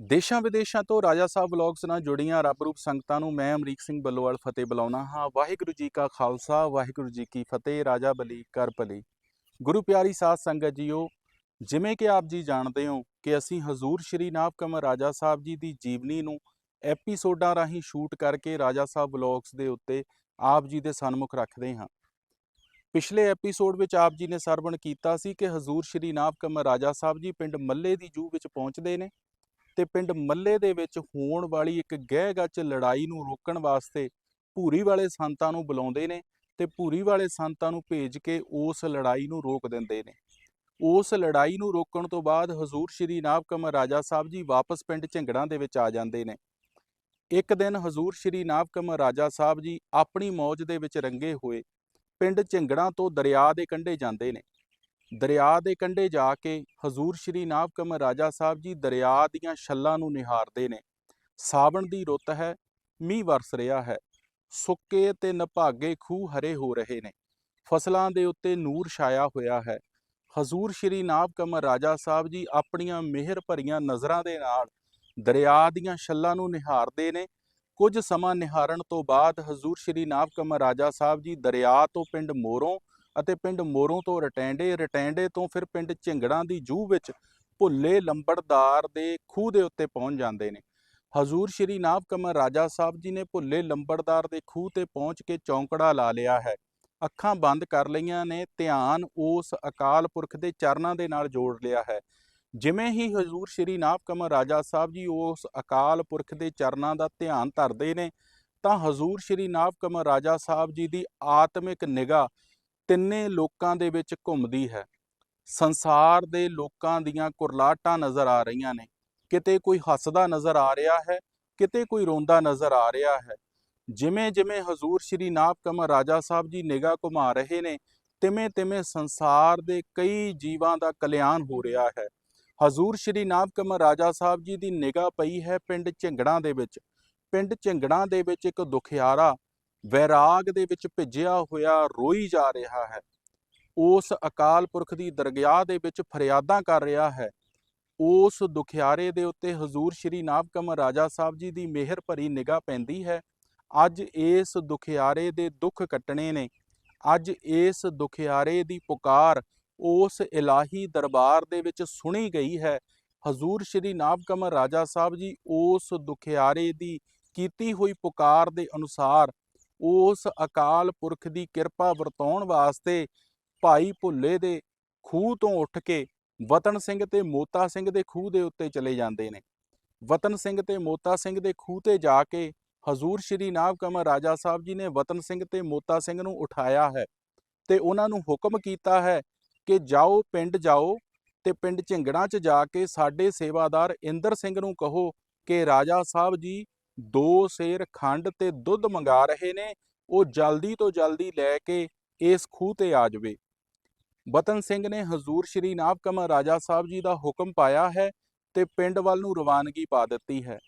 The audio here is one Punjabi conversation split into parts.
ਦੇਸ਼ਾਂ ਵਿਦੇਸ਼ਾਂ ਤੋਂ ਰਾਜਾ ਸਾਹਿਬ ਵਲੌਗਸ ਨਾਲ ਜੁੜੀਆਂ ਰੱਬ ਰੂਪ ਸੰਗਤਾਂ ਨੂੰ ਮੈਂ ਅਮਰੀਕ ਸਿੰਘ ਬੱਲੋਵਾਲ ਫਤਿਹ ਬੁਲਾਉਣਾ ਹਾਂ। ਵਾਹਿਗੁਰੂ ਜੀ ਕਾ ਖਾਲਸਾ, ਵਾਹਿਗੁਰੂ ਜੀ ਕੀ ਫਤਿਹ, ਰਾਜਾ ਬਲੀ ਕਰ ਭਲੀ ਗੁਰੂ ਪਿਆਰੀ ਸਾਧ ਸੰਗਤ ਜੀਓ, ਜਿਵੇਂ ਕਿ ਆਪ ਜੀ ਜਾਣਦੇ ਹੋ ਕਿ ਅਸੀਂ ਹਜ਼ੂਰ ਸ਼੍ਰੀ ਨਾਭ ਕਮਰ ਰਾਜਾ ਸਾਹਿਬ ਜੀ ਦੀ ਜੀਵਨੀ ਨੂੰ ਐਪੀਸੋਡਾਂ ਰਾਹੀਂ ਸ਼ੂਟ ਕਰਕੇ ਰਾਜਾ ਸਾਹਿਬ ਵਲੌਗਸ ਦੇ ਉੱਤੇ ਆਪ ਜੀ ਦੇ ਸਨਮੁਖ ਰੱਖਦੇ ਹਾਂ। ਪਿਛਲੇ ਐਪੀਸੋਡ ਵਿੱਚ ਆਪ ਜੀ ਨੇ ਸਰਵਣ ਕੀਤਾ ਸੀ ਕਿ ਹਜ਼ੂਰ ਸ਼੍ਰੀ ਨਾਭ ਕਮਰ ਰਾਜਾ ਸਾਹਿਬ ਜੀ ਪਿੰਡ ਮੱਲੇ ਦੀ ਜੂ ਵਿੱਚ ਪਹੁੰਚਦੇ ਨੇ। ਤੇ ਪਿੰਡ ਮੱਲੇ ਦੇ ਵਿੱਚ ਹੋਣ ਵਾਲੀ ਇੱਕ ਗਹਿ ਗੱਚ ਲੜਾਈ ਨੂੰ ਰੋਕਣ ਵਾਸਤੇ ਭੂਰੀ ਵਾਲੇ ਸੰਤਾਂ ਨੂੰ ਬੁਲਾਉਂਦੇ ਨੇ ਤੇ ਭੂਰੀ ਵਾਲੇ ਸੰਤਾਂ ਨੂੰ ਭੇਜ ਕੇ ਉਸ ਲੜਾਈ ਨੂੰ ਰੋਕ ਦਿੰਦੇ ਨੇ। ਉਸ ਲੜਾਈ ਨੂੰ ਰੋਕਣ ਤੋਂ ਬਾਅਦ ਹਜ਼ੂਰ ਸ਼੍ਰੀ ਨਾਭ ਕਮਰ ਰਾਜਾ ਸਾਹਿਬ ਜੀ ਵਾਪਸ ਪਿੰਡ ਝਿੰਗੜਾਂ ਦੇ ਵਿੱਚ ਆ ਜਾਂਦੇ ਨੇ। ਇੱਕ ਦਿਨ ਹਜ਼ੂਰ ਸ਼੍ਰੀ ਨਾਭ ਕਮਰ ਰਾਜਾ ਸਾਹਿਬ ਜੀ ਆਪਣੀ ਮੌਜ ਦੇ ਵਿੱਚ ਰੰਗੇ ਹੋਏ ਪਿੰਡ ਝਿੰਗੜਾਂ ਤੋਂ ਦਰਿਆ ਦੇ ਕੰਢੇ ਜਾਂਦੇ ਨੇ। ਦਰਿਆ ਦੇ ਕੰਢੇ ਜਾ ਕੇ ਹਜ਼ੂਰ ਸ਼੍ਰੀ ਨਾਭ ਕਮਰ ਰਾਜਾ ਸਾਹਿਬ ਜੀ ਦਰਿਆ ਦੀਆਂ ਛੱਲਾਂ ਨੂੰ ਨਿਹਾਰਦੇ ਨੇ। ਸਾਵਣ ਦੀ ਰੁੱਤ ਹੈ, ਮੀਂਹ ਵਰਸ ਰਿਹਾ ਹੈ। ਸੁੱਕੇ ਤੇ ਨਭਾਗੇ ਖੂਹ ਹਰੇ ਹੋ ਰਹੇ ਨੇ। ਫਸਲਾਂ ਦੇ ਉੱਤੇ ਨੂਰ ਛਾਇਆ ਹੋਇਆ ਹੈ। ਹਜ਼ੂਰ ਸ਼੍ਰੀ ਨਾਭ ਕਮਰ ਰਾਜਾ ਸਾਹਿਬ ਜੀ ਆਪਣੀਆਂ ਮਿਹਰ ਭਰੀਆਂ ਨਜ਼ਰਾਂ ਦੇ ਨਾਲ ਦਰਿਆ ਦੀਆਂ ਛੱਲਾਂ ਨੂੰ ਨਿਹਾਰਦੇ ਨੇ। ਕੁਝ ਸਮਾਂ ਨਿਹਾਰਨ ਤੋਂ ਬਾਅਦ ਹਜ਼ੂਰ ਸ਼੍ਰੀ ਨਾਭ ਕਮਰ ਰਾਜਾ ਸਾਹਿਬ ਜੀ ਦਰਿਆ ਤੋਂ ਪਿੰਡ ਮੋਰੋਂ ਅਤੇ ਪਿੰਡ ਮੋਰੋਂ ਤੋਂ ਰਟੈਂਡੇ ਰਟੈਂਡੇ ਤੋਂ ਫਿਰ ਪਿੰਡ ਝਿੰਗੜਾਂ ਦੀ ਜੂਹ ਵਿੱਚ ਭੁੱਲੇ ਲੰਬੜਦਾਰ ਦੇ ਖੂਹ ਦੇ ਉੱਤੇ ਪਹੁੰਚ ਜਾਂਦੇ ਨੇ। ਹਜ਼ੂਰ ਸ਼੍ਰੀ ਨਾਭ ਕਮਰ ਰਾਜਾ ਸਾਹਿਬ ਜੀ ਨੇ ਭੁੱਲੇ ਲੰਬੜਦਾਰ ਦੇ ਖੂਹ ਤੇ ਪਹੁੰਚ ਕੇ ਚੌਂਕੜਾ ਲਾ ਲਿਆ ਹੈ। ਅੱਖਾਂ ਬੰਦ ਕਰ ਲਈਆਂ ਨੇ, ਧਿਆਨ ਉਸ ਅਕਾਲ ਪੁਰਖ ਦੇ ਚਰਨਾਂ ਦੇ ਨਾਲ ਜੋੜ ਲਿਆ ਹੈ। ਜਿਵੇਂ ਹੀ ਹਜ਼ੂਰ ਸ਼੍ਰੀ ਨਾਭ ਕਮਰ ਰਾਜਾ ਸਾਹਿਬ ਜੀ ਉਸ ਅਕਾਲ ਪੁਰਖ ਦੇ ਚਰਨਾਂ ਦਾ ਧਿਆਨ ਧਰਦੇ ਨੇ, ਤਾਂ ਹਜ਼ੂਰ ਸ਼੍ਰੀ ਨਾਭ ਕਮਰ ਰਾਜਾ ਸਾਹਿਬ ਜੀ ਦੀ ਆਤਮਿਕ ਨਿਗਾਹ ਤਿੰਨੇ ਲੋਕਾਂ ਦੇ ਵਿੱਚ ਘੁੰਮਦੀ ਹੈ। ਸੰਸਾਰ ਦੇ ਲੋਕਾਂ ਦੀਆਂ ਕੁਰਲਾਟਾਂ ਨਜ਼ਰ ਆ ਰਹੀਆਂ ਨੇ। ਕਿਤੇ ਕੋਈ ਹੱਸਦਾ ਨਜ਼ਰ ਆ ਰਿਹਾ ਹੈ, ਕਿਤੇ ਕੋਈ ਰੋਂਦਾ ਨਜ਼ਰ ਆ ਰਿਹਾ ਹੈ। ਜਿਵੇਂ ਜਿਵੇਂ ਹਜ਼ੂਰ ਸ਼੍ਰੀ ਨਾਭ ਕਮਰ ਰਾਜਾ ਸਾਹਿਬ ਜੀ ਨਿਗਾਹ ਘੁਮਾ ਰਹੇ ਨੇ, ਤਿਵੇਂ ਤਿਵੇਂ ਸੰਸਾਰ ਦੇ ਕਈ ਜੀਵਾਂ ਦਾ ਕਲਿਆਣ ਹੋ ਰਿਹਾ ਹੈ। ਹਜ਼ੂਰ ਸ਼੍ਰੀ ਨਾਭ ਕਮਰ ਰਾਜਾ ਸਾਹਿਬ ਜੀ ਦੀ ਨਿਗਾਹ ਪਈ ਹੈ ਪਿੰਡ ਝਿੰਗੜਾਂ ਦੇ ਵਿੱਚ। ਪਿੰਡ ਝਿੰਗੜਾਂ ਦੇ ਵਿੱਚ ਇੱਕ ਦੁਖਿਆਰਾ ਵੈਰਾਗ ਦੇ ਵਿੱਚ ਭਿੱਜਿਆ ਹੋਇਆ ਰੋਈ ਜਾ ਰਿਹਾ ਹੈ। ਉਸ ਅਕਾਲ ਪੁਰਖ ਦੀ ਦਰਗਾਹ ਦੇ ਵਿੱਚ ਫਰਿਆਦਾਂ ਕਰ ਰਿਹਾ ਹੈ। ਉਸ ਦੁਖਿਆਰੇ ਦੇ ਉੱਤੇ ਹਜ਼ੂਰ ਸ਼੍ਰੀ ਨਾਭਕਮ ਰਾਜਾ ਸਾਹਿਬ ਜੀ ਦੀ ਮਿਹਰ ਭਰੀ ਨਿਗਾਹ ਪੈਂਦੀ ਹੈ। ਅੱਜ ਇਸ ਦੁਖਿਆਰੇ ਦੇ ਦੁੱਖ ਕੱਟਣੇ ਨੇ। ਅੱਜ ਇਸ ਦੁਖਿਆਰੇ ਦੀ ਪੁਕਾਰ ਉਸ ਇਲਾਹੀ ਦਰਬਾਰ ਦੇ ਵਿੱਚ ਸੁਣੀ ਗਈ ਹੈ। ਹਜ਼ੂਰ ਸ਼੍ਰੀ ਨਾਭਕਮ ਰਾਜਾ ਸਾਹਿਬ ਜੀ ਉਸ ਦੁਖਿਆਰੇ ਦੀ ਕੀਤੀ ਹੋਈ ਪੁਕਾਰ ਦੇ ਅਨੁਸਾਰ ਉਸ ਅਕਾਲ ਪੁਰਖ ਦੀ ਕਿਰਪਾ ਵਰਤਾਉਣ ਵਾਸਤੇ ਭਾਈ ਭੁੱਲੇ ਦੇ ਖੂਹ ਤੋਂ ਉੱਠ ਕੇ ਵਤਨ ਸਿੰਘ ਤੇ ਮੋਤਾ ਸਿੰਘ ਦੇ ਖੂਹ ਦੇ ਉੱਤੇ ਚਲੇ ਜਾਂਦੇ ਨੇ। ਵਤਨ ਸਿੰਘ ਤੇ ਮੋਤਾ ਸਿੰਘ ਦੇ ਖੂਹ ਤੇ ਜਾ ਕੇ ਹਜ਼ੂਰ ਸ਼੍ਰੀ ਨਾਭ ਕਮਰ ਰਾਜਾ ਸਾਹਿਬ ਜੀ ਨੇ ਵਤਨ ਸਿੰਘ ਤੇ ਮੋਤਾ ਸਿੰਘ ਨੂੰ ਉਠਾਇਆ ਹੈ ਤੇ ਉਹਨਾਂ ਨੂੰ ਹੁਕਮ ਕੀਤਾ ਹੈ ਕਿ ਜਾਓ, ਪਿੰਡ ਜਾਓ ਤੇ ਪਿੰਡ ਝਿੰਗੜਾਂ 'ਚ ਜਾ ਕੇ ਸਾਡੇ ਸੇਵਾਦਾਰ ਇੰਦਰ ਸਿੰਘ ਨੂੰ ਕਹੋ ਕਿ ਰਾਜਾ ਸਾਹਿਬ ਜੀ ਦੋ ਸੇਰ ਖੰਡ ਤੇ ਦੁੱਧ ਮੰਗਾ ਰਹੇ ਨੇ, ਉਹ ਜਲਦੀ ਤੋਂ ਜਲਦੀ ਲੈ ਕੇ ਇਸ ਖੂਹ ਤੇ ਆ ਜਾਵੇ। ਬਤਨ ਸਿੰਘ ਨੇ ਹਜ਼ੂਰ ਸ਼੍ਰੀ ਨਾਭ ਕਮਰ ਰਾਜਾ ਸਾਹਿਬ ਜੀ ਦਾ ਹੁਕਮ ਪਾਇਆ ਹੈ ਤੇ ਪਿੰਡ ਵੱਲ ਨੂੰ ਰਵਾਨਗੀ ਪਾ ਦਿੱਤੀ ਹੈ।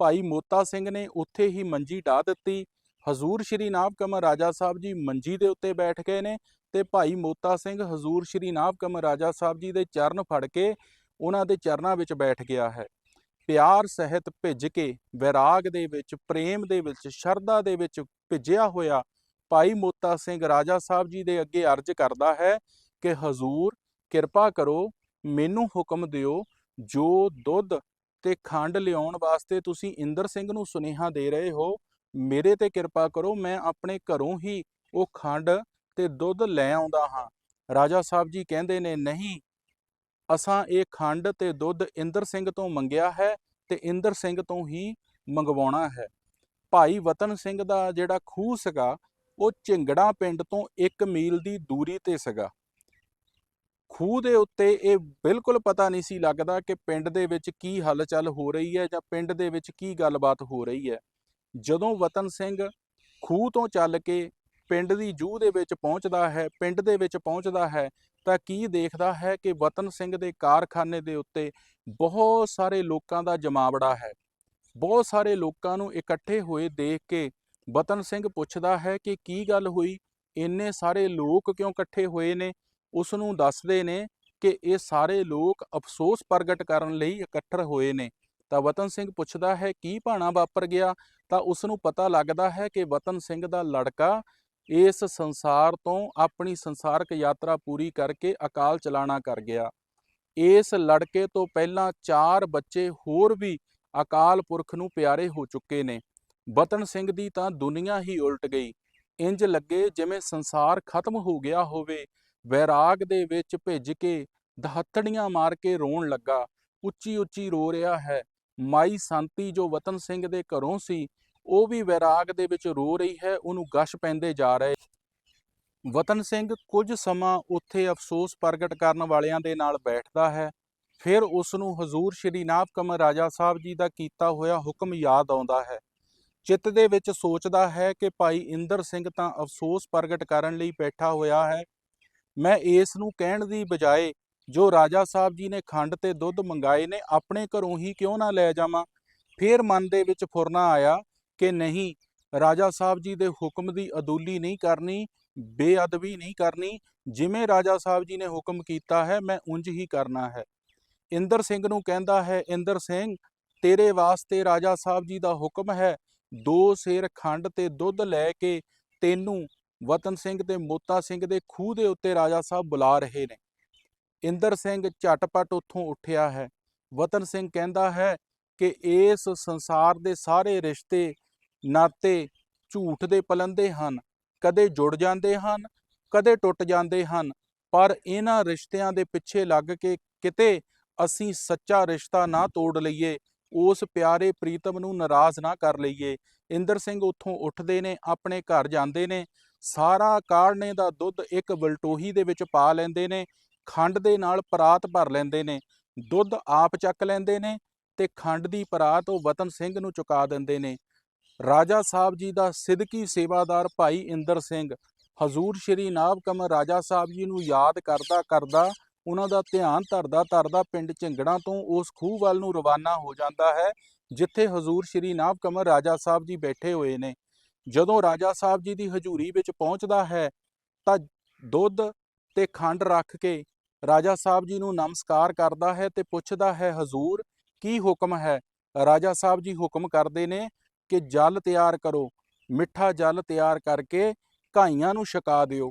ਭਾਈ ਮੋਤਾ ਸਿੰਘ ਨੇ ਉੱਥੇ ਹੀ ਮੰਜੀ ਢਾ ਦਿੱਤੀ। ਹਜ਼ੂਰ ਸ਼੍ਰੀ ਨਾਭ ਕਮਰ ਰਾਜਾ ਸਾਹਿਬ ਜੀ ਮੰਜੀ ਦੇ ਉੱਤੇ ਬੈਠ ਗਏ ਨੇ ਤੇ ਭਾਈ ਮੋਤਾ ਸਿੰਘ ਹਜ਼ੂਰ ਸ਼੍ਰੀ ਨਾਭ ਕਮਰ ਰਾਜਾ ਸਾਹਿਬ ਜੀ ਦੇ ਚਰਨ ਫੜ ਕੇ ਉਹਨਾਂ ਦੇ ਚਰਨਾਂ ਵਿੱਚ ਬੈਠ ਗਿਆ ਹੈ। ਪਿਆਰ ਸਹਿਤ ਭਿੱਜ ਕੇ, ਵਿਰਾਗ ਦੇ ਵਿੱਚ, ਪ੍ਰੇਮ ਦੇ ਵਿੱਚ, ਸ਼ਰਧਾ ਦੇ ਵਿੱਚ ਭਿੱਜਿਆ ਹੋਇਆ ਭਾਈ ਮੋਤਾ ਸਿੰਘ ਰਾਜਾ ਸਾਹਿਬ ਜੀ ਦੇ ਅੱਗੇ ਅਰਜ਼ ਕਰਦਾ ਹੈ ਕਿ ਹਜ਼ੂਰ ਕਿਰਪਾ ਕਰੋ, ਮੈਨੂੰ ਹੁਕਮ ਦਿਓ, ਜੋ ਦੁੱਧ ਤੇ ਖੰਡ ਲਿਆਉਣ ਵਾਸਤੇ ਤੁਸੀਂ ਇੰਦਰ ਸਿੰਘ ਨੂੰ ਸੁਨੇਹਾ ਦੇ ਰਹੇ ਹੋ, ਮੇਰੇ ਤੇ ਕਿਰਪਾ ਕਰੋ, ਮੈਂ ਆਪਣੇ ਘਰੋਂ ਹੀ ਉਹ ਖੰਡ ਤੇ ਦੁੱਧ ਲੈ ਆਉਂਦਾ ਹਾਂ। ਰਾਜਾ ਸਾਹਿਬ ਜੀ ਕਹਿੰਦੇ ਨੇ, ਨਹੀਂ ਅਸਾਂ ਇਹ ਖੰਡ ਤੇ ਦੁੱਧ ਇੰਦਰ ਸਿੰਘ ਤੋਂ ਮੰਗਿਆ ਹੈ ਤੇ ਇੰਦਰ ਸਿੰਘ ਤੋਂ ਹੀ ਮੰਗਵਾਉਣਾ ਹੈ। ਭਾਈ ਵਤਨ ਸਿੰਘ ਦਾ ਜਿਹੜਾ ਖੂਹ ਸੀਗਾ, ਉਹ ਝਿੰਗੜਾ ਪਿੰਡ ਤੋਂ 1 ਮੀਲ ਦੀ ਦੂਰੀ ਤੇ ਸੀਗਾ। ਖੂਹ ਦੇ ਉੱਤੇ ਇਹ ਬਿਲਕੁਲ ਪਤਾ ਨਹੀਂ ਸੀ ਲੱਗਦਾ ਕਿ ਪਿੰਡ ਦੇ ਵਿੱਚ ਕੀ ਹਲਚਲ ਹੋ ਰਹੀ ਹੈ ਜਾਂ ਪਿੰਡ ਦੇ ਵਿੱਚ ਕੀ ਗੱਲਬਾਤ ਹੋ ਰਹੀ ਹੈ। ਜਦੋਂ ਵਤਨ ਸਿੰਘ ਖੂਹ ਤੋਂ ਚੱਲ ਕੇ ਪਿੰਡ ਦੀ ਜੂਹ ਦੇ ਵਿੱਚ ਪਹੁੰਚਦਾ ਹੈ, ਪਿੰਡ ਦੇ ਵਿੱਚ ਪਹੁੰਚਦਾ ਹੈ ਤਾਂ ਕੀ ਦੇਖਦਾ ਹੈ ਕਿ ਵਤਨ ਸਿੰਘ ਦੇ ਕਾਰਖਾਨੇ ਦੇ ਉੱਤੇ ਬਹੁਤ ਸਾਰੇ ਲੋਕਾਂ ਦਾ ਜਮਾਵੜਾ ਹੈ। ਬਹੁਤ ਸਾਰੇ ਲੋਕਾਂ ਨੂੰ ਇਕੱਠੇ ਹੋਏ ਦੇਖ ਕੇ ਵਤਨ ਸਿੰਘ ਪੁੱਛਦਾ ਹੈ ਕਿ ਕੀ ਗੱਲ ਹੋਈ? ਇੰਨੇ ਸਾਰੇ ਲੋਕ ਕਿਉਂ ਇਕੱਠੇ ਹੋਏ ਨੇ? ਉਸ ਨੂੰ ਦੱਸਦੇ ਨੇ ਕਿ ਇਹ ਸਾਰੇ ਲੋਕ ਅਫਸੋਸ ਪ੍ਰਗਟ ਕਰਨ ਲਈ ਇਕੱਠਰ ਹੋਏ ਨੇ। ਤਾਂ ਵਤਨ ਸਿੰਘ ਪੁੱਛਦਾ ਹੈ, ਕੀ ਭਾਣਾ ਵਾਪਰ ਗਿਆ? ਤਾਂ ਉਸ ਨੂੰ ਪਤਾ ਲੱਗਦਾ ਹੈ ਕਿ ਵਤਨ ਸਿੰਘ ਦਾ ਲੜਕਾ ਇਸ ਸੰਸਾਰ ਤੋਂ ਆਪਣੀ ਸੰਸਾਰਕ ਯਾਤਰਾ ਪੂਰੀ ਕਰਕੇ ਅਕਾਲ ਚਲਾਣਾ ਕਰ ਗਿਆ। ਇਸ ਲੜਕੇ ਤੋਂ ਪਹਿਲਾਂ ਚਾਰ ਬੱਚੇ ਹੋਰ ਵੀ ਅਕਾਲ ਪੁਰਖ ਨੂੰ ਪਿਆਰੇ ਹੋ ਚੁੱਕੇ ਨੇ। ਵਤਨ ਸਿੰਘ ਦੀ ਤਾਂ ਦੁਨੀਆ ਹੀ ਉਲਟ ਗਈ। ਇੰਜ ਲੱਗੇ ਜਿਵੇਂ ਸੰਸਾਰ ਖਤਮ ਹੋ ਗਿਆ ਹੋਵੇ, ਵੈਰਾਗ ਦੇ ਵਿੱਚ ਭਿੱਜ ਕੇ ਦਹੱਤੜੀਆਂ ਮਾਰ ਕੇ ਰੋਣ ਲੱਗਾ। ਉੱਚੀ ਉੱਚੀ ਰੋ ਰਿਹਾ ਹੈ। ਮਾਈ ਸੰਤੀ ਜੋ ਵਤਨ ਸਿੰਘ ਦੇ ਘਰੋਂ ਸੀ ਉਹ ਵੀ ਵੈਰਾਗ ਦੇ ਵਿੱਚ ਰੋ ਰਹੀ ਹੈ, ਉਹਨੂੰ ਗਸ਼ ਪੈਂਦੇ ਜਾ ਰਹੇ। ਵਤਨ ਸਿੰਘ ਕੁਝ ਸਮਾਂ ਉੱਥੇ ਅਫਸੋਸ ਪ੍ਰਗਟ ਕਰਨ ਵਾਲਿਆਂ ਦੇ ਨਾਲ ਬੈਠਦਾ ਹੈ। ਫਿਰ ਉਸ ਨੂੰ ਹਜ਼ੂਰ ਸ਼੍ਰੀ ਨਾਭ ਕਮਰ ਰਾਜਾ ਸਾਹਿਬ ਜੀ ਦਾ ਕੀਤਾ ਹੋਇਆ ਹੁਕਮ ਯਾਦ ਆਉਂਦਾ ਹੈ। ਚਿੱਤ ਦੇ ਵਿੱਚ ਸੋਚਦਾ ਹੈ ਕਿ ਭਾਈ ਇੰਦਰ ਸਿੰਘ ਤਾਂ ਅਫਸੋਸ ਪ੍ਰਗਟ ਕਰਨ ਲਈ ਬੈਠਾ ਹੋਇਆ ਹੈ। ਮੈਂ ਇਸ ਨੂੰ ਕਹਿਣ ਦੀ ਬਜਾਏ, ਜੋ ਰਾਜਾ ਸਾਹਿਬ ਜੀ ਨੇ ਖੰਡ ਤੇ ਦੁੱਧ ਮੰਗਾਏ ਨੇ, ਆਪਣੇ ਘਰੋਂ ਹੀ ਕਿਉਂ ਨਾ ਲੈ ਜਾਵਾਂ? ਫਿਰ ਮਨ ਦੇ ਵਿੱਚ ਫੁਰਨਾ ਆਇਆ ਕਿ ਨਹੀਂ, ਰਾਜਾ ਸਾਹਿਬ ਜੀ ਦੇ ਹੁਕਮ ਦੀ ਅਦੂਲੀ ਨਹੀਂ ਕਰਨੀ, ਬੇਅਦਬੀ ਨਹੀਂ ਕਰਨੀ, ਜਿਵੇਂ ਰਾਜਾ ਸਾਹਿਬ ਜੀ ਨੇ ਹੁਕਮ ਕੀਤਾ ਹੈ, ਮੈਂ ਉਂਝ ਹੀ ਕਰਨਾ ਹੈ। ਇੰਦਰ ਸਿੰਘ ਨੂੰ ਕਹਿੰਦਾ ਹੈ, ਇੰਦਰ ਸਿੰਘ, ਤੇਰੇ ਵਾਸਤੇ ਰਾਜਾ ਸਾਹਿਬ ਜੀ ਦਾ ਹੁਕਮ ਹੈ, ਦੋ ਸੇਰ ਖੰਡ ਤੇ ਦੁੱਧ ਲੈ ਕੇ ਤੈਨੂੰ ਵਤਨ ਸਿੰਘ ਤੇ ਮੋਤਾ ਸਿੰਘ ਦੇ ਖੂਹ ਦੇ ਉੱਤੇ ਰਾਜਾ ਸਾਹਿਬ ਬੁਲਾ ਰਹੇ ਨੇ। ਇੰਦਰ ਸਿੰਘ ਝਟਪਟ ਉੱਥੋਂ ਉੱਠਿਆ ਹੈ। ਵਤਨ ਸਿੰਘ ਕਹਿੰਦਾ ਹੈ ਕਿ ਇਸ ਸੰਸਾਰ ਦੇ ਸਾਰੇ ਰਿਸ਼ਤੇ ਨਾਤੇ ਝੂਠ ਦੇ ਪਲੰਦੇ ਹਨ, ਕਦੇ ਜੁੜ ਜਾਂਦੇ ਹਨ, ਕਦੇ ਟੁੱਟ ਜਾਂਦੇ ਹਨ, ਪਰ ਇਹਨਾਂ ਰਿਸ਼ਤਿਆਂ ਦੇ ਪਿੱਛੇ ਲੱਗ ਕੇ ਕਿਤੇ ਅਸੀਂ ਸੱਚਾ ਰਿਸ਼ਤਾ ਨਾ ਤੋੜ ਲਈਏ, ਉਸ ਪਿਆਰੇ ਪ੍ਰੀਤਮ ਨੂੰ ਨਾਰਾਜ਼ ਨਾ ਕਰ ਲਈਏ। ਇੰਦਰ ਸਿੰਘ ਉੱਥੋਂ ਉੱਠਦੇ ਨੇ, ਆਪਣੇ ਘਰ ਜਾਂਦੇ ਨੇ, ਸਾਰਾ ਕਾੜਨੇ ਦਾ ਦੁੱਧ ਇੱਕ ਬਲਟੋਹੀ ਦੇ ਵਿੱਚ ਪਾ ਲੈਂਦੇ ਨੇ, ਖੰਡ ਦੇ ਨਾਲ ਪਰਾਤ ਭਰ ਲੈਂਦੇ ਨੇ, ਦੁੱਧ ਆਪ ਚੱਕ ਲੈਂਦੇ ਨੇ ਤੇ ਖੰਡ ਦੀ ਪਰਾਤ ਉਹ ਵਤਨ ਸਿੰਘ ਨੂੰ ਚੁਕਾ ਦਿੰਦੇ ਨੇ। ਰਾਜਾ ਸਾਹਿਬ ਜੀ ਦਾ ਸਿੱਧਕੀ ਸੇਵਾਦਾਰ ਭਾਈ ਇੰਦਰ ਸਿੰਘ। ਹਜ਼ੂਰ ਸ਼੍ਰੀ ਨਾਭ ਕਮਰ ਰਾਜਾ ਸਾਹਿਬ ਜੀ ਨੂੰ ਯਾਦ ਕਰਦਾ ਕਰਦਾ ਉਹਨਾਂ ਦਾ ਧਿਆਨ ਧਰਦਾ ਧਰਦਾ ਪਿੰਡ ਝਿੰਗੜਾਂ ਤੋਂ ਉਸ ਖੂਹ ਵੱਲ ਨੂੰ ਰਵਾਨਾ ਹੋ ਜਾਂਦਾ ਹੈ, ਜਿੱਥੇ ਹਜ਼ੂਰ ਸ਼੍ਰੀ ਨਾਭ ਕਮਰ ਰਾਜਾ ਸਾਹਿਬ ਜੀ ਬੈਠੇ ਹੋਏ ਨੇ। ਜਦੋਂ ਰਾਜਾ ਸਾਹਿਬ ਜੀ ਦੀ ਹਜ਼ੂਰੀ ਵਿੱਚ ਪਹੁੰਚਦਾ ਹੈ, ਤਾਂ ਦੁੱਧ ਤੇ ਖੰਡ ਰੱਖ ਕੇ ਰਾਜਾ ਸਾਹਿਬ ਜੀ ਨੂੰ ਨਮਸਕਾਰ ਕਰਦਾ ਹੈ ਤੇ ਪੁੱਛਦਾ ਹੈ, ਹਜ਼ੂਰ, ਕੀ ਹੁਕਮ ਹੈ? ਰਾਜਾ ਸਾਹਿਬ ਜੀ ਹੁਕਮ ਕਰਦੇ ਨੇ ਕਿ ਜਲ ਤਿਆਰ ਕਰੋ, ਮਿੱਠਾ ਜਲ ਤਿਆਰ ਕਰਕੇ ਘਾਈਆਂ ਨੂੰ ਛਕਾ ਦਿਓ।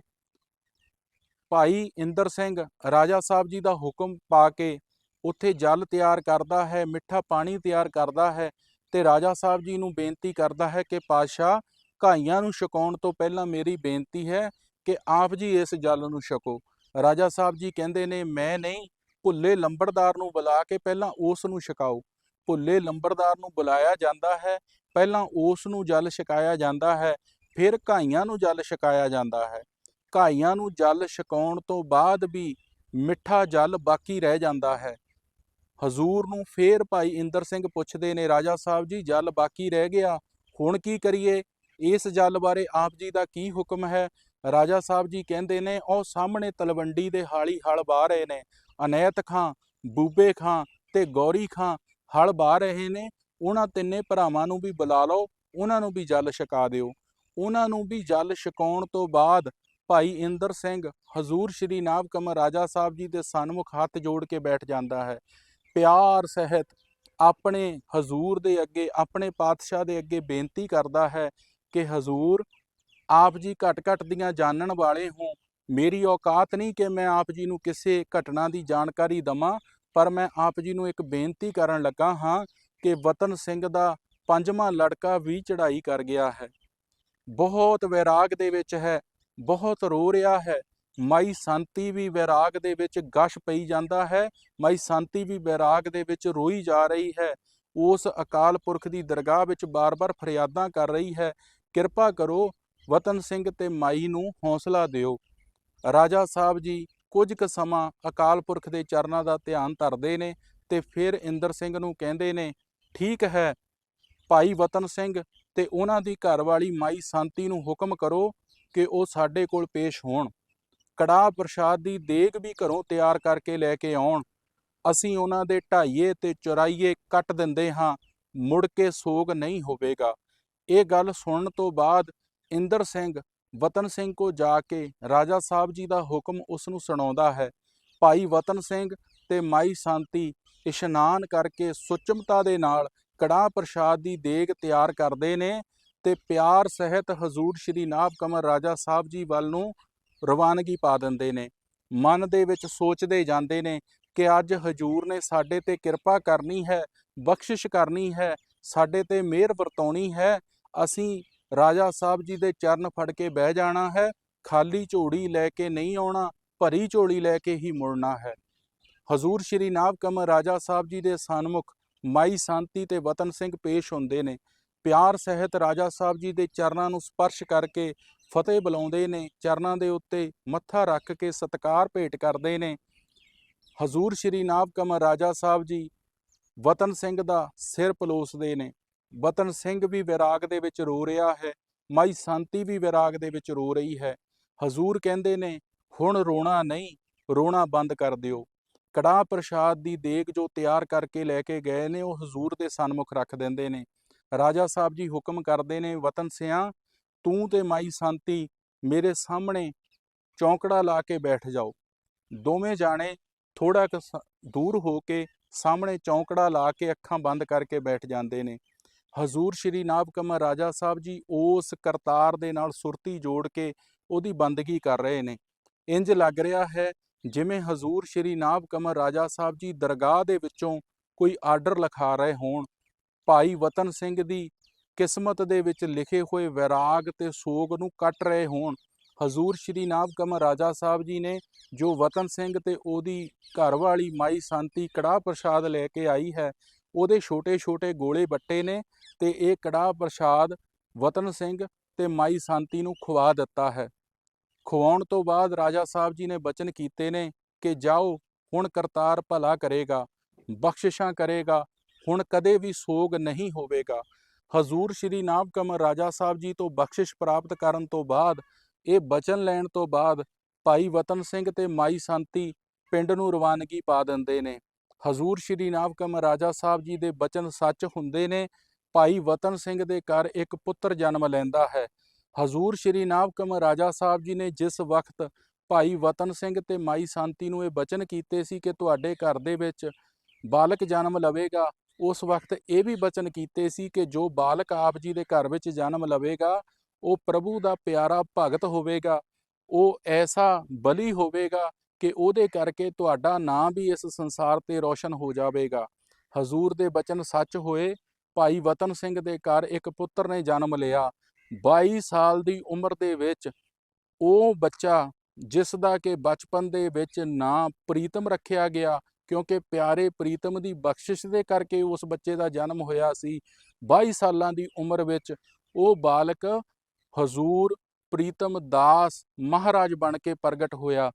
ਭਾਈ ਇੰਦਰ ਸਿੰਘ ਰਾਜਾ ਸਾਹਿਬ ਜੀ ਦਾ ਹੁਕਮ ਪਾ ਕੇ ਉੱਥੇ ਜਲ ਤਿਆਰ ਕਰਦਾ ਹੈ, ਮਿੱਠਾ ਪਾਣੀ ਤਿਆਰ ਕਰਦਾ ਹੈ ਤੇ ਰਾਜਾ ਸਾਹਿਬ ਜੀ ਨੂੰ ਬੇਨਤੀ ਕਰਦਾ ਹੈ ਕਿ ਪਾਤਸ਼ਾਹ ਘਾਈਆਂ ਨੂੰ ਛਕਾਉਣ ਤੋਂ ਪਹਿਲਾਂ ਮੇਰੀ ਬੇਨਤੀ ਹੈ ਕਿ ਆਪ ਜੀ ਇਸ ਜਲ ਨੂੰ ਛਕੋ। ਰਾਜਾ ਸਾਹਿਬ ਜੀ ਕਹਿੰਦੇ ਨੇ, ਮੈਂ ਨਹੀਂ, ਭੁੱਲੇ ਲੰਬੜਦਾਰ ਨੂੰ ਬੁਲਾ ਕੇ ਪਹਿਲਾਂ ਉਸ ਨੂੰ ਛਕਾਓ। ਭੁੱਲੇ ਲੰਬੜਦਾਰ ਨੂੰ ਬੁਲਾਇਆ ਜਾਂਦਾ ਹੈ ਪਹਿਲਾਂ ਉਸ ਨੂੰ ਜਲ ਛਕਾਇਆ ਜਾਂਦਾ ਹੈ, ਫਿਰ ਘਾਈਆਂ ਨੂੰ ਜਲ ਛਕਾਇਆ ਜਾਂਦਾ ਹੈ। ਘਾਈਆਂ ਨੂੰ ਜਲ ਛਕਾਉਣ ਤੋਂ ਬਾਅਦ ਵੀ ਮਿੱਠਾ ਜਲ ਬਾਕੀ ਰਹਿ ਜਾਂਦਾ ਹੈ। ਹਜ਼ੂਰ ਨੂੰ ਫੇਰ ਭਾਈ ਇੰਦਰ ਸਿੰਘ ਪੁੱਛਦੇ ਨੇ, ਰਾਜਾ ਸਾਹਿਬ ਜੀ, ਜਲ ਬਾਕੀ ਰਹਿ ਗਿਆ, ਹੁਣ ਕੀ ਕਰੀਏ? ਇਸ ਜਲ ਬਾਰੇ ਆਪ ਜੀ ਦਾ ਕੀ ਹੁਕਮ ਹੈ? ਰਾਜਾ ਸਾਹਿਬ ਜੀ ਕਹਿੰਦੇ ਨੇ, ਉਹ ਸਾਹਮਣੇ ਤਲਵੰਡੀ ਦੇ ਹਾਲੀ ਹਲ ਬਾਹ ਰਹੇ ਨੇ। ਅਨੈਤ ਖਾਂ, ਬੂਬੇ ਖਾਂ ਤੇ ਗੌਰੀ ਖਾਂ ਹਲ ਬਾਹ ਰਹੇ ਨੇ। ਉਹਨਾਂ ਤਿੰਨੇ ਭਰਾਵਾਂ ਨੂੰ ਵੀ ਬੁਲਾ ਲਓ, ਉਹਨਾਂ ਨੂੰ ਵੀ ਜਲ ਛਕਾ ਦਿਓ। ਉਹਨਾਂ ਨੂੰ ਵੀ ਜਲ ਛਕਾਉਣ ਤੋਂ ਬਾਅਦ ਭਾਈ ਇੰਦਰ ਸਿੰਘ ਹਜ਼ੂਰ ਸ਼੍ਰੀ ਨਾਭ ਕਮਰ ਰਾਜਾ ਸਾਹਿਬ ਜੀ ਦੇ ਸਨਮੁਖ ਹੱਥ ਜੋੜ ਕੇ ਬੈਠ ਜਾਂਦਾ ਹੈ। ਪਿਆਰ ਸਹਿਤ ਆਪਣੇ ਹਜ਼ੂਰ ਦੇ ਅੱਗੇ, ਆਪਣੇ ਪਾਤਸ਼ਾਹ ਦੇ ਅੱਗੇ ਬੇਨਤੀ ਕਰਦਾ ਹੈ ਕਿ ਹਜ਼ੂਰ, ਆਪ ਜੀ ਘਟ ਘਟ ਦੀਆਂ ਜਾਣਨ ਵਾਲੇ ਹੋ। ਮੇਰੀ ਔਕਾਤ ਨਹੀਂ ਕਿ ਮੈਂ ਆਪ ਜੀ ਨੂੰ ਕਿਸੇ ਘਟਨਾ ਦੀ ਜਾਣਕਾਰੀ ਦਵਾਂ, ਪਰ ਮੈਂ ਆਪ ਜੀ ਨੂੰ ਇੱਕ ਬੇਨਤੀ ਕਰਨ ਲੱਗਾ ਹਾਂ ਕਿ ਵਤਨ ਸਿੰਘ ਦਾ ਪੰਜਵਾਂ ਲੜਕਾ ਵੀ ਚੜ੍ਹਾਈ ਕਰ ਗਿਆ ਹੈ। ਬਹੁਤ ਵੈਰਾਗ ਦੇ ਵਿੱਚ ਹੈ, ਬਹੁਤ ਰੋ ਰਿਹਾ ਹੈ। ਮਾਈ ਸਾਂਤੀ ਵੀ ਵੈਰਾਗ ਦੇ ਵਿੱਚ ਗਸ਼ ਪਈ ਜਾਂਦਾ ਹੈ, ਮਾਈ ਸਾਂਤੀ ਵੀ ਵੈਰਾਗ ਦੇ ਵਿੱਚ ਰੋਈ ਜਾ ਰਹੀ ਹੈ। ਉਸ ਅਕਾਲ ਪੁਰਖ ਦੀ ਦਰਗਾਹ ਵਿੱਚ ਬਾਰ-ਬਾਰ ਫਰਿਆਦਾਂ ਕਰ ਰਹੀ ਹੈ। ਕਿਰਪਾ ਕਰੋ ਵਤਨ ਸਿੰਘ ਤੇ ਮਾਈ ਨੂੰ ਹੌਸਲਾ ਦਿਓ। ਰਾਜਾ ਸਾਹਿਬ ਜੀ ਕੁਝ ਕੁ ਸਮਾਂ ਅਕਾਲ ਪੁਰਖ ਦੇ ਚਰਨਾਂ ਦਾ ਧਿਆਨ ਧਰਦੇ ਨੇ ਤੇ ਫਿਰ ਇੰਦਰ ਸਿੰਘ ਨੂੰ ਕਹਿੰਦੇ ਨੇ ਠੀਕ ਹੈ। ਭਾਈ ਵਤਨ ਸਿੰਘ, ਤੇ ਉਹਨਾਂ ਦੀ ਘਰਵਾਲੀ ਮਾਈ ਸਾਂਤੀ ਨੂੰ ਹੁਕਮ ਕਰੋ ਕਿ ਉਹ ਸਾਡੇ ਕੋਲ ਪੇਸ਼ ਹੋਣ। ਕੜਾਹ ਪ੍ਰਸ਼ਾਦ ਦੀ ਦੇਗ ਵੀ ਘਰੋਂ ਤਿਆਰ ਕਰਕੇ ਲੈ ਕੇ ਆਉਣ। ਅਸੀਂ ਉਹਨਾਂ ਦੇ ਢਾਈਏ ਤੇ ਚੁਰਾਈਏ ਕੱਟ ਦਿੰਦੇ ਹਾਂ, ਮੁੜ ਕੇ ਸੋਗ ਨਹੀਂ ਹੋਵੇਗਾ। ਇਹ ਗੱਲ ਸੁਣਨ ਤੋਂ ਬਾਅਦ ਇੰਦਰ ਸਿੰਘ ਵਤਨ ਸਿੰਘ ਕੋ ਜਾ ਕੇ ਰਾਜਾ ਸਾਹਿਬ ਜੀ ਦਾ ਹੁਕਮ ਉਸ ਨੂੰ ਸੁਣਾਉਂਦਾ ਹੈ। ਭਾਈ ਵਤਨ ਸਿੰਘ ਤੇ ਮਾਈ ਸ਼ਾਂਤੀ ਇਸ਼ਨਾਨ ਕਰਕੇ ਸੁਚਮਤਾ ਦੇ ਨਾਲ ਕੜਾਹ ਪ੍ਰਸ਼ਾਦ ਦੀ ਦੇਗ ਤਿਆਰ ਕਰਦੇ ਨੇ ਤੇ ਪਿਆਰ ਸਹਿਤ ਹਜ਼ੂਰ ਸ਼੍ਰੀ ਨਾਭ ਕਮਰ ਰਾਜਾ ਸਾਹਿਬ ਜੀ ਵੱਲ ਨੂੰ ਰਵਾਨਗੀ ਪਾ ਦਿੰਦੇ ਨੇ। ਮਨ ਦੇ ਵਿੱਚ ਸੋਚਦੇ ਜਾਂਦੇ ਨੇ ਕਿ ਅੱਜ ਹਜੂਰ ਨੇ ਸਾਡੇ ਤੇ ਕਿਰਪਾ ਕਰਨੀ ਹੈ, ਬਖਸ਼ਿਸ਼ ਕਰਨੀ ਹੈ, ਸਾਡੇ ਤੇ ਮਿਹਰ ਵਰਤਾਉਣੀ ਹੈ, ਅਸੀਂ ਰਾਜਾ ਸਾਹਿਬ ਜੀ ਦੇ ਚਰਨ ਫੜ ਕੇ ਬਹਿ ਜਾਣਾ ਹੈ, ਖਾਲੀ ਝੋੜੀ ਲੈ ਕੇ ਨਹੀਂ ਆਉਣਾ, ਭਰੀ ਝੋਲੀ ਲੈ ਕੇ ਹੀ ਮੁੜਨਾ ਹੈ। ਹਜ਼ੂਰ ਸ਼੍ਰੀ ਨਾਭ ਕਮਰ ਰਾਜਾ ਸਾਹਿਬ ਜੀ ਦੇ ਸਨਮੁਖ ਮਾਈ ਸ਼ਾਂਤੀ ਤੇ ਵਤਨ ਸਿੰਘ ਪੇਸ਼ ਹੁੰਦੇ ਨੇ। ਪਿਆਰ ਸਹਿਤ ਰਾਜਾ ਸਾਹਿਬ ਜੀ ਦੇ ਚਰਨਾਂ ਨੂੰ ਸਪਰਸ਼ ਕਰਕੇ ਫਤਿਹ ਬੁਲਾਉਂਦੇ ਨੇ, ਚਰਨਾਂ ਦੇ ਉੱਤੇ ਮੱਥਾ ਰੱਖ ਕੇ ਸਤਕਾਰ ਭੇਟ ਕਰਦੇ ਨੇ। ਹਜ਼ੂਰ ਸ਼੍ਰੀ ਨਾਭ ਕਮਰ ਰਾਜਾ ਸਾਹਿਬ ਜੀ ਵਤਨ ਸਿੰਘ ਦਾ ਸਿਰ ਪਲੋਸਦੇ ਨੇ। ਵਤਨ ਸਿੰਘ ਵੀ ਵਿਰਾਗ ਦੇ ਵਿੱਚ ਰੋ ਰਿਹਾ ਹੈ, ਮਾਈ ਸ਼ਾਂਤੀ ਵੀ ਵਿਰਾਗ ਦੇ ਵਿੱਚ ਰੋ ਰਹੀ ਹੈ। ਹਜ਼ੂਰ ਕਹਿੰਦੇ ਨੇ, ਹੁਣ ਰੋਣਾ ਨਹੀਂ, ਰੋਣਾ ਬੰਦ ਕਰ ਦਿਓ। ਕੜਾਹ ਪ੍ਰਸ਼ਾਦ ਦੀ ਦੇਗ ਜੋ ਤਿਆਰ ਕਰਕੇ ਲੈ ਕੇ ਗਏ ਨੇ, ਉਹ ਹਜ਼ੂਰ ਦੇ ਸਨਮੁਖ ਰੱਖ ਦਿੰਦੇ ਨੇ। ਰਾਜਾ ਸਾਹਿਬ ਜੀ ਹੁਕਮ ਕਰਦੇ ਨੇ, ਵਤਨ ਸਿਆਂ, ਤੂੰ ਤੇ ਮਾਈ ਸੰਤੀ ਮੇਰੇ ਸਾਹਮਣੇ ਚੌਂਕੜਾ ਲਾ ਕੇ ਬੈਠ ਜਾਓ। ਦੋਵੇਂ ਜਾਣੇ ਥੋੜਾ ਕੁ ਦੂਰ ਹੋ ਕੇ ਸਾਹਮਣੇ ਚੌਂਕੜਾ ਲਾ ਕੇ ਅੱਖਾਂ ਬੰਦ ਕਰਕੇ ਬੈਠ ਜਾਂਦੇ ਨੇ। ਹਜ਼ੂਰ ਸ਼੍ਰੀ ਨਾਭ ਕਮਰ ਰਾਜਾ ਸਾਹਿਬ ਜੀ ਉਸ ਕਰਤਾਰ ਦੇ ਨਾਲ ਸੁਰਤੀ ਜੋੜ ਕੇ ਉਹਦੀ ਬੰਦਗੀ ਕਰ ਰਹੇ ਨੇ। ਇੰਜ ਲੱਗ ਰਿਹਾ ਹੈ ਜਿਵੇਂ ਹਜ਼ੂਰ ਸ਼੍ਰੀ ਨਾਭ ਕਮਰ ਰਾਜਾ ਸਾਹਿਬ ਜੀ ਦਰਗਾਹ ਦੇ ਵਿੱਚੋਂ ਕੋਈ ਆਰਡਰ ਲਿਖਾ ਰਹੇ ਹੋਣ, ਭਾਈ ਵਤਨ ਸਿੰਘ ਦੀ ਕਿਸਮਤ ਦੇ ਵਿੱਚ ਲਿਖੇ ਹੋਏ ਵਿਰਾਗ ਤੇ ਸੋਗ ਨੂੰ ਕੱਟ ਰਹੇ ਹੋਣ, ਹਜ਼ੂਰ ਸ਼੍ਰੀ ਨਾਭ ਕਮਰ ਰਾਜਾ ਸਾਹਿਬ ਜੀ ਨੇ ਜੋ ਵਤਨ ਸਿੰਘ ਤੇ ਉਹਦੀ ਘਰਵਾਲੀ ਮਾਈ ਸ਼ਾਂਤੀ ਕੜਾਹ ਪ੍ਰਸ਼ਾਦ ਲੈ ਕੇ ਆਈ ਹੈ, ਉਹਦੇ ਛੋਟੇ-ਛੋਟੇ ਗੋਲੇ ਬੱਟੇ ਨੇ ਤੇ ਇਹ ਕੜਾਹ ਪ੍ਰਸ਼ਾਦ ਵਤਨ ਸਿੰਘ ਤੇ ਮਾਈ ਸ਼ਾਂਤੀ ਨੂੰ ਖਵਾ ਦਿੱਤਾ ਹੈ। ਖਵਾਉਣ ਤੋਂ ਬਾਅਦ ਰਾਜਾ ਸਾਹਿਬ ਜੀ ਨੇ ਬਚਨ ਕੀਤੇ ਨੇ ਕਿ ਜਾਓ, ਹੁਣ ਕਰਤਾਰ ਭਲਾ ਕਰੇਗਾ, ਬਖਸ਼ਿਸ਼ਾਂ ਕਰੇਗਾ, ਹੁਣ ਕਦੇ ਵੀ ਸੋਗ ਨਹੀਂ ਹੋਵੇਗਾ। ਹਜ਼ੂਰ ਸ਼੍ਰੀ ਨਾਭ ਕਮਰ ਰਾਜਾ ਸਾਹਿਬ ਜੀ ਤੋਂ ਬਖਸ਼ਿਸ਼ ਪ੍ਰਾਪਤ ਕਰਨ ਤੋਂ ਬਾਅਦ, ਇਹ ਬਚਨ ਲੈਣ ਤੋਂ ਬਾਅਦ ਭਾਈ ਵਤਨ ਸਿੰਘ ਤੇ ਮਾਈ ਸੰਤੀ ਪਿੰਡ ਨੂੰ ਰਵਾਨਗੀ ਪਾ ਦਿੰਦੇ ਨੇ। ਹਜ਼ੂਰ ਸ਼੍ਰੀ ਨਾਭ ਕਮਰ ਰਾਜਾ ਸਾਹਿਬ ਜੀ ਦੇ ਬਚਨ ਸੱਚ ਹੁੰਦੇ ਨੇ, ਭਾਈ ਵਤਨ ਸਿੰਘ ਦੇ ਘਰ ਇੱਕ ਪੁੱਤਰ ਜਨਮ ਲੈਂਦਾ ਹੈ। ਹਜ਼ੂਰ ਸ਼੍ਰੀ ਨਾਭ ਕਮਰ ਰਾਜਾ ਸਾਹਿਬ ਜੀ ਨੇ ਜਿਸ ਵਕਤ ਭਾਈ ਵਤਨ ਸਿੰਘ ਤੇ ਮਾਈ ਸ਼ਾਂਤੀ ਨੂੰ ਇਹ ਬਚਨ ਕੀਤੇ ਸੀ ਕਿ ਤੁਹਾਡੇ ਘਰ ਦੇ ਵਿੱਚ ਬਾਲਕ ਜਨਮ ਲਵੇਗਾ, ਉਸ ਵਕਤ ਇਹ ਵੀ ਬਚਨ ਕੀਤੇ ਸੀ ਕਿ ਜੋ ਬਾਲਕ ਆਪ ਜੀ ਦੇ ਘਰ ਵਿੱਚ ਜਨਮ ਲਵੇਗਾ, ਉਹ ਪ੍ਰਭੂ ਦਾ ਪਿਆਰਾ ਭਗਤ ਹੋਵੇਗਾ, ਉਹ ਐਸਾ ਬਲੀ ਹੋਵੇਗਾ ਕਿ ਉਹਦੇ ਕਰਕੇ ਤੁਹਾਡਾ ਨਾਂ ਵੀ ਇਸ ਸੰਸਾਰ ਤੇ ਰੋਸ਼ਨ ਹੋ ਜਾਵੇਗਾ। ਹਜ਼ੂਰ ਦੇ ਬਚਨ ਸੱਚ ਹੋਏ, ਭਾਈ ਵਤਨ ਸਿੰਘ ਦੇ ਘਰ ਇੱਕ ਪੁੱਤਰ ਨੇ ਜਨਮ ਲਿਆ 22 ਸਾਲ ਦੀ ਉਮਰ ਦੇ ਵਿੱਚ ਉਹ ਬੱਚਾ, ਜਿਸ ਦਾ ਕਿ ਬਚਪਨ ਦੇ ਵਿੱਚ ਨਾਂ ਪ੍ਰੀਤਮ ਰੱਖਿਆ ਗਿਆ, ਕਿਉਂਕਿ ਪਿਆਰੇ ਪ੍ਰੀਤਮ ਦੀ ਬਖਸ਼ਿਸ਼ ਦੇ ਕਰਕੇ ਉਸ ਬੱਚੇ ਦਾ ਜਨਮ ਹੋਇਆ ਸੀ 22 ਸਾਲਾਂ ਦੀ ਉਮਰ ਵਿੱਚ ਉਹ ਬਾਲਕ ਹਜ਼ੂਰ ਪ੍ਰੀਤਮ ਦਾਸ ਮਹਾਰਾਜ ਬਣ ਕੇ ਪ੍ਰਗਟ ਹੋਇਆ।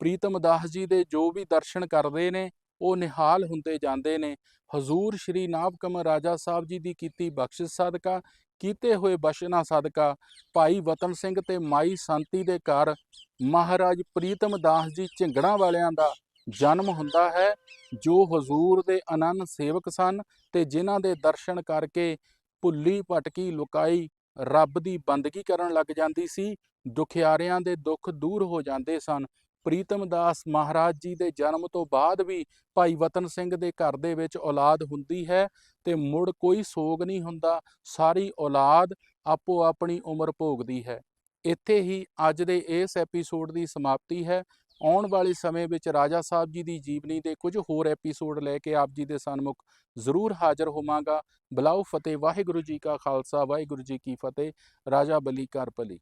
ਪ੍ਰੀਤਮ ਦਾਸ ਜੀ ਦੇ ਜੋ ਵੀ ਦਰਸ਼ਨ ਕਰਦੇ ਨੇ ਉਹ ਨਿਹਾਲ ਹੁੰਦੇ ਜਾਂਦੇ ਨੇ। ਹਜ਼ੂਰ ਸ਼੍ਰੀ ਨਾਭ ਕਮਰ ਰਾਜਾ ਸਾਹਿਬ ਜੀ ਦੀ ਕੀਤੀ ਬਖਸ਼ਿਸ਼ ਸਦਕਾ, ਕੀਤੇ ਹੋਏ ਬਸ਼ਨਾ ਸਦਕਾ। ਭਾਈ ਵਤਨ ਸਿੰਘ ਤੇ ਮਾਈ ਸੰਤੀ ਦੇ ਘਰ ਮਹਾਰਾਜ ਪ੍ਰੀਤਮ ਦਾਸ ਜੀ ਝਿੰਗੜਾਂ ਵਾਲਿਆਂ ਦਾ ਜਨਮ ਹੁੰਦਾ ਹੈ, ਜੋ ਹਜ਼ੂਰ ਦੇ ਅਨੰਨ ਸੇਵਕ ਸਨ ਤੇ ਜਿਨ੍ਹਾਂ ਦੇ ਦਰਸ਼ਨ ਕਰਕੇ ਭੁੱਲੀ ਭਟਕੀ ਲੁਕਾਈ ਰੱਬ ਦੀ ਬੰਦਗੀ ਕਰਨ ਲੱਗ ਜਾਂਦੀ ਸੀ, ਦੁਖਿਆਰਿਆਂ ਦੇ ਦੁੱਖ ਦੂਰ ਹੋ ਜਾਂਦੇ ਸਨ। ਪ੍ਰੀਤਮ ਦਾਸ ਮਹਾਰਾਜ ਜੀ ਦੇ ਜਨਮ ਤੋਂ ਬਾਅਦ ਵੀ ਭਾਈ ਵਤਨ ਸਿੰਘ ਦੇ ਘਰ ਦੇ ਵਿੱਚ ਔਲਾਦ ਹੁੰਦੀ ਹੈ ਤੇ ਮੁੜ ਕੋਈ ਸੋਗ ਨਹੀਂ ਹੁੰਦਾ, ਸਾਰੀ ਔਲਾਦ ਆਪੋ ਆਪਣੀ ਉਮਰ ਭੋਗਦੀ ਹੈ। ਇੱਥੇ ਹੀ ਅੱਜ ਦੇ ਇਸ ਐਪੀਸੋਡ ਦੀ ਸਮਾਪਤੀ ਹੈ। ਆਉਣ ਵਾਲੇ ਸਮੇਂ ਵਿੱਚ ਰਾਜਾ ਸਾਹਿਬ ਜੀ ਦੀ ਜੀਵਨੀ ਦੇ ਕੁਝ ਹੋਰ ਐਪੀਸੋਡ ਲੈ ਕੇ ਆਪ ਜੀ ਦੇ ਸਨਮੁਖ ਜ਼ਰੂਰ ਹਾਜ਼ਰ ਹੋਵਾਂਗਾ। ਬਲਾਉ ਫਤਿਹ, ਵਾਹਿਗੁਰੂ ਜੀ ਕਾ ਖਾਲਸਾ, ਵਾਹਿਗੁਰੂ ਜੀ ਕੀ ਫਤਿਹ, ਰਾਜਾ ਬਲੀ ਕਰ ਭਲੀ।